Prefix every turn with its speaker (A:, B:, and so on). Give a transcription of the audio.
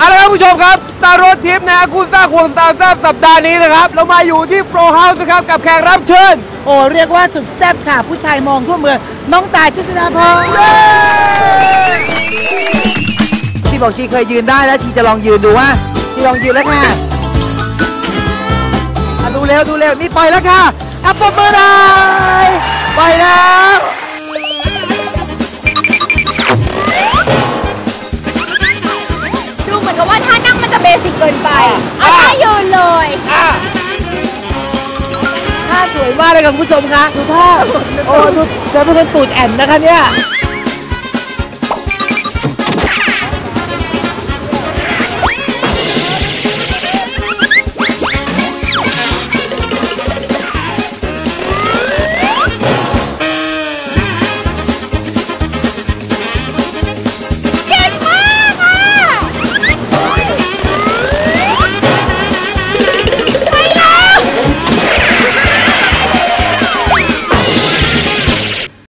A: เอาละครับผู้ชมครับสตาร์รถทิปนะฮะคู่สร้างควงสตาร์แซบสัปดาห์นี้นะครับ เรามาอยู่ที่โปรเฮาส์นะครับกับแขกรับเชิญ
B: โอ้เรียกว่าสุดแซ่บค่ะ ผู้ชายมองทั่วเมืองน้องตายจิตนาพร
C: ชีบอกชีเคยยืนได้แล้วชีจะลองยืนดูว่าชีลองยืนแล้วค่ะอะดูเร็วดูเร็วนี่ปล่อยแล้วค่ะอัปปมือหน่อยปล่อยแล้ว
D: สิกเกินไปเอาท่ายืนเลย
B: ท่าสวยมากเลยค่ะคุณผู้ชมคะดูท่าโอ้ดูจะเป็นคนตูดแอนนะคะเนี่ย